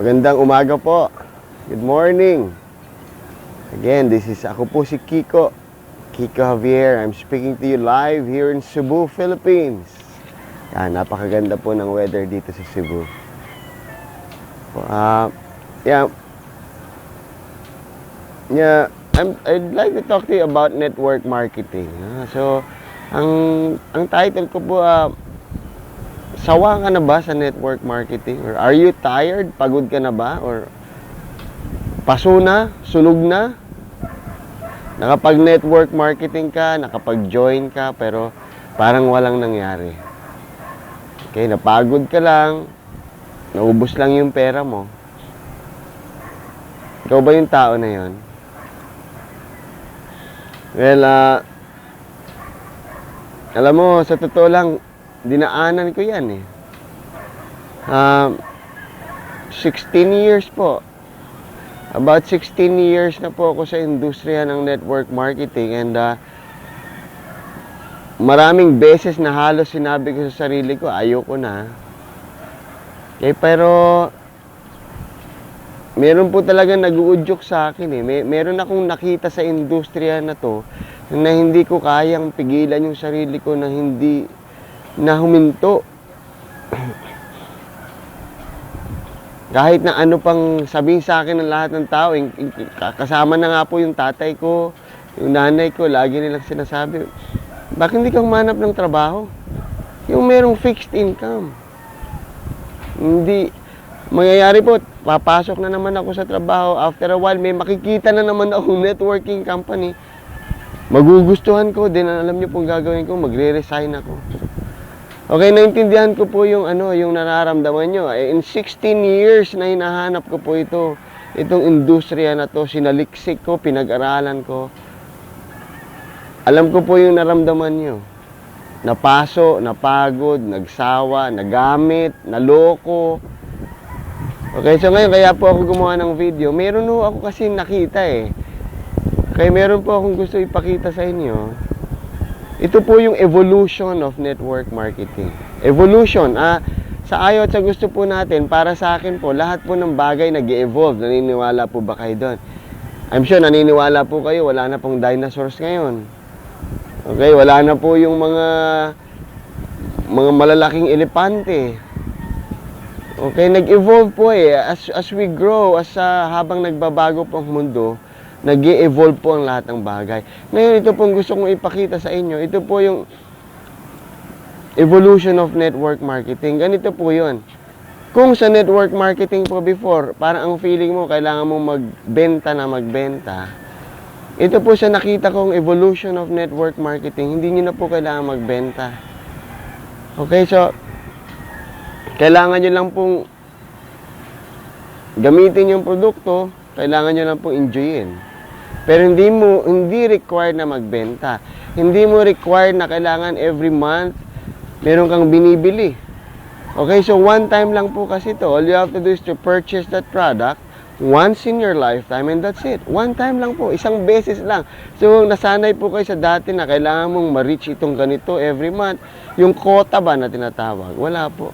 Magandang umaga po. Good morning. Again, this is ako po si Kiko. Kiko Javier. I'm speaking to you live here in Cebu, Philippines. Yan, napakaganda po ng weather dito sa Cebu. Uh, yeah. Yeah, I'm, I'd like to talk to you about network marketing. ah. So, ang ang title ko po, ah, sawa ka na ba sa network marketing? Or are you tired? Pagod ka na ba? Or paso na? Sunog na? Nakapag-network marketing ka, nakapag-join ka, pero parang walang nangyari. Okay, napagod ka lang, naubos lang yung pera mo. Ikaw ba yung tao na yon? Well, ah, alam mo, sa totoo lang, dinaanan ko yan eh. Um, 16 years po. About 16 years na po ako sa industriya ng network marketing and uh, maraming beses na halos sinabi ko sa sarili ko, ayoko na. Okay, pero meron po talaga nag-uudyok sa akin eh. May, meron akong nakita sa industriya na to na hindi ko kayang pigilan yung sarili ko na hindi na huminto. Kahit na ano pang sabihin sa akin ng lahat ng tao, kasama na nga po yung tatay ko, yung nanay ko, lagi nilang sinasabi, bakit hindi ka humanap ng trabaho? Yung merong fixed income. Hindi, mangyayari po, papasok na naman ako sa trabaho. After a while, may makikita na naman akong networking company. Magugustuhan ko, din alam niyo pong gagawin ko, magre-resign ako. Okay, naintindihan ko po yung ano, yung nararamdaman nyo. Eh, In 16 years na hinahanap ko po ito, itong industriya na to, sinaliksik ko, pinag-aralan ko. Alam ko po yung naramdaman nyo. Napaso, napagod, nagsawa, nagamit, naloko. Okay, so ngayon kaya po ako gumawa ng video. Meron po ako kasi nakita eh. Kaya meron po akong gusto ipakita sa inyo. Ito po yung evolution of network marketing. Evolution, ah, sa ayaw at sa gusto po natin, para sa akin po, lahat po ng bagay nag evolve Naniniwala po ba kayo doon? I'm sure naniniwala po kayo, wala na pong dinosaurs ngayon. Okay, wala na po yung mga mga malalaking elepante. Okay, nag-evolve po eh. As, as we grow, as ah, habang nagbabago po ang mundo, nag evolve po ang lahat ng bagay. Ngayon, ito pong gusto kong ipakita sa inyo. Ito po yung evolution of network marketing. Ganito po yun. Kung sa network marketing po before, parang ang feeling mo, kailangan mo magbenta na magbenta. Ito po sa nakita kong evolution of network marketing, hindi nyo na po kailangan magbenta. Okay, so, kailangan nyo lang pong gamitin yung produkto, kailangan nyo lang pong enjoyin. Pero hindi mo, hindi required na magbenta. Hindi mo required na kailangan every month meron kang binibili. Okay, so one time lang po kasi to. All you have to do is to purchase that product once in your lifetime and that's it. One time lang po, isang beses lang. So nasanay po kayo sa dati na kailangan mong ma-reach itong ganito every month. Yung quota ba na tinatawag? Wala po.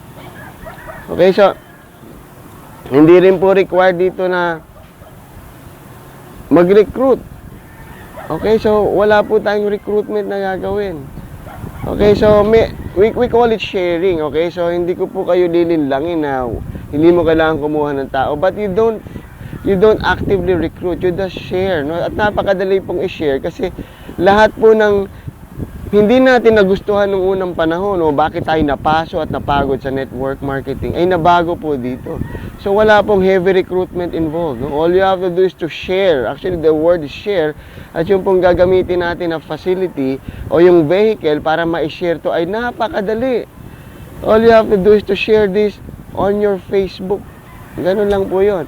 Okay, so hindi rin po required dito na mag-recruit. Okay, so wala po tayong recruitment na gagawin. Okay, so may, we, we call it sharing, okay? So hindi ko po kayo lilinlangin na hindi mo kailangan kumuha ng tao, but you don't you don't actively recruit, you just share, no? At napakadali pong i-share kasi lahat po ng hindi natin nagustuhan nung unang panahon o bakit tayo napaso at napagod sa network marketing ay nabago po dito. So wala pong heavy recruitment involved. No? All you have to do is to share. Actually, the word is share. At yung pong gagamitin natin na facility o yung vehicle para ma-share to ay napakadali. All you have to do is to share this on your Facebook. Ganun lang po yon.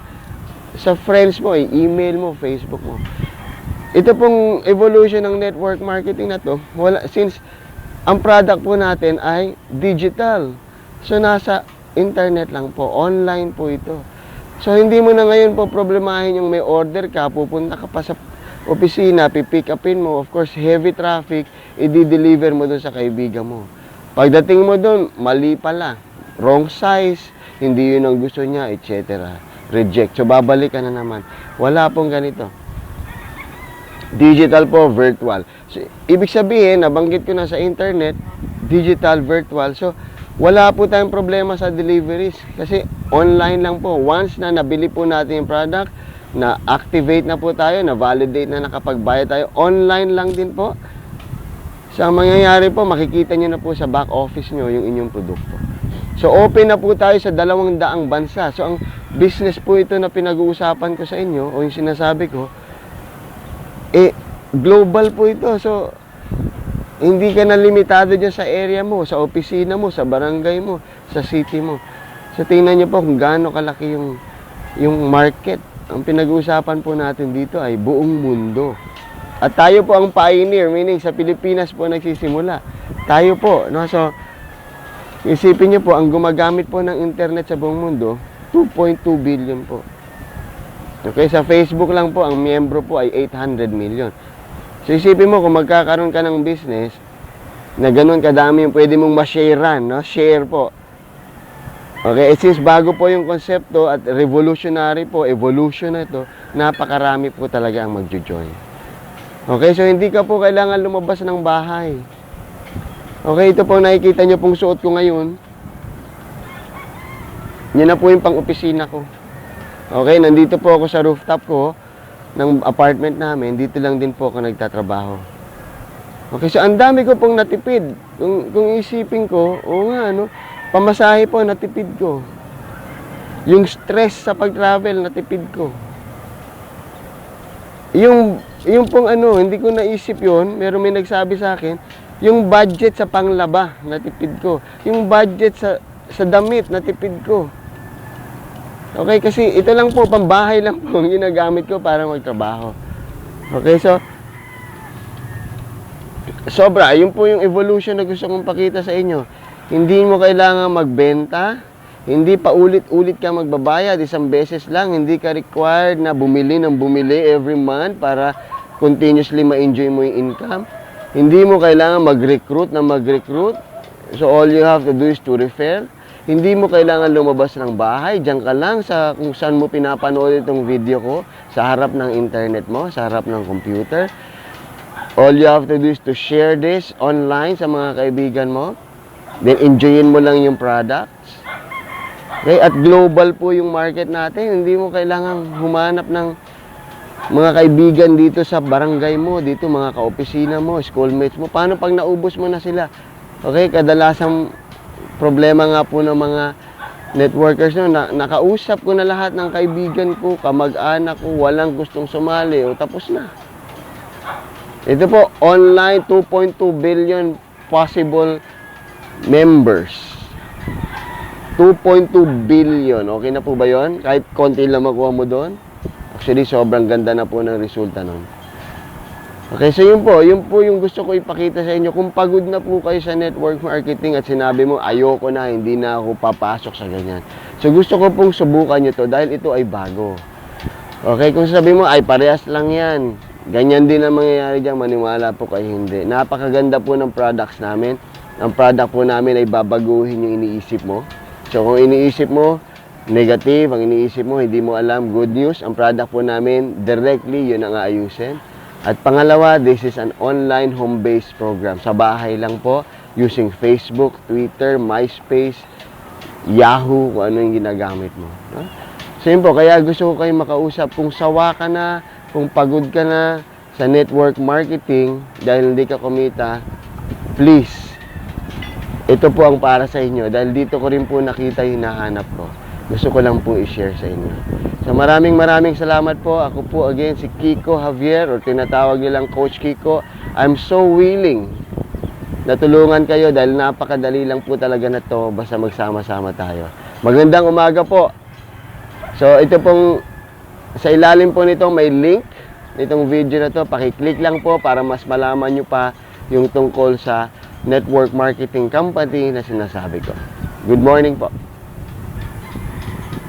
Sa friends mo, i-email mo, Facebook mo. Ito pong evolution ng network marketing na to, wala, since ang product po natin ay digital. So, nasa internet lang po, online po ito. So, hindi mo na ngayon po problemahin yung may order ka, pupunta ka pa sa opisina, pipick upin mo, of course, heavy traffic, i-deliver mo doon sa kaibigan mo. Pagdating mo doon, mali pala, wrong size, hindi yun ang gusto niya, etc. reject. So, babalik ka na naman. Wala pong ganito. Digital po, virtual. So, ibig sabihin, nabanggit ko na sa internet, digital, virtual. So, wala po tayong problema sa deliveries. Kasi online lang po. Once na nabili po natin yung product, na activate na po tayo, na validate na nakapagbayad tayo, online lang din po. So, ang mangyayari po, makikita nyo na po sa back office nyo yung inyong produkto. So, open na po tayo sa dalawang daang bansa. So, ang business po ito na pinag-uusapan ko sa inyo, o yung sinasabi ko, eh, global po ito. So, hindi ka na limitado dyan sa area mo, sa opisina mo, sa barangay mo, sa city mo. So, tingnan nyo po kung gaano kalaki yung, yung market. Ang pinag-uusapan po natin dito ay buong mundo. At tayo po ang pioneer, meaning sa Pilipinas po nagsisimula. Tayo po, no? So, isipin nyo po, ang gumagamit po ng internet sa buong mundo, 2.2 billion po. Okay, sa Facebook lang po, ang miyembro po ay 800 million. So, isipin mo, kung magkakaroon ka ng business, na ganun kadami yung pwede mong ma-sharean, no? Share po. Okay, it since bago po yung konsepto at revolutionary po, evolution na ito, napakarami po talaga ang magjo-join. Okay, so hindi ka po kailangan lumabas ng bahay. Okay, ito po nakikita nyo pong suot ko ngayon. Yan na po yung pang-opisina ko. Okay, nandito po ako sa rooftop ko ng apartment namin. Dito lang din po ako nagtatrabaho. Okay, so ang dami ko pong natipid. Kung, kung isipin ko, oo nga, ano, pamasahe po, natipid ko. Yung stress sa pag-travel, natipid ko. Yung, yung pong ano, hindi ko naisip yon meron may nagsabi sa akin, yung budget sa panglaba, natipid ko. Yung budget sa, sa damit, natipid ko. Okay, kasi ito lang po, pambahay lang po, ang ginagamit ko para magtrabaho. Okay, so, sobra, yun po yung evolution na gusto kong pakita sa inyo. Hindi mo kailangan magbenta, hindi pa ulit-ulit ka magbabayad, isang beses lang, hindi ka required na bumili ng bumili every month para continuously ma-enjoy mo yung income. Hindi mo kailangan mag-recruit na mag-recruit. So all you have to do is to refer. Hindi mo kailangan lumabas ng bahay. Diyan ka lang sa kung saan mo pinapanood itong video ko. Sa harap ng internet mo, sa harap ng computer. All you have to do is to share this online sa mga kaibigan mo. Then enjoyin mo lang yung products. Okay? At global po yung market natin. Hindi mo kailangan humanap ng mga kaibigan dito sa barangay mo, dito mga kaopisina mo, schoolmates mo. Paano pag naubos mo na sila? Okay, kadalasang problema nga po ng mga networkers no, na, nakausap ko na lahat ng kaibigan ko, kamag-anak ko, walang gustong sumali, o tapos na. Ito po, online 2.2 billion possible members. 2.2 billion. Okay na po ba yon? Kahit konti lang makuha mo doon? Actually, sobrang ganda na po ng resulta nun. Okay, so yun po, yun po yung gusto ko ipakita sa inyo. Kung pagod na po kayo sa network marketing at sinabi mo, ayoko na, hindi na ako papasok sa ganyan. So gusto ko pong subukan nyo to dahil ito ay bago. Okay, kung sabi mo, ay parehas lang yan. Ganyan din ang mangyayari dyan, maniwala po kayo hindi. Napakaganda po ng products namin. Ang product po namin ay babaguhin yung iniisip mo. So kung iniisip mo, negative, ang iniisip mo, hindi mo alam, good news, ang product po namin, directly, yun ang aayusin. At pangalawa, this is an online home-based program. Sa bahay lang po, using Facebook, Twitter, MySpace, Yahoo, kung ano yung ginagamit mo. No? So yun po, kaya gusto ko kayo makausap. Kung sawa ka na, kung pagod ka na sa network marketing, dahil hindi ka kumita, please, ito po ang para sa inyo. Dahil dito ko rin po nakita yung hinahanap ko. Gusto ko lang po i-share sa inyo. So maraming maraming salamat po. Ako po again si Kiko Javier or tinatawag nilang Coach Kiko. I'm so willing na tulungan kayo dahil napakadali lang po talaga na to basta magsama-sama tayo. Magandang umaga po. So ito pong sa ilalim po nito may link nitong video na to. Paki-click lang po para mas malaman nyo pa yung tungkol sa network marketing company na sinasabi ko. Good morning po.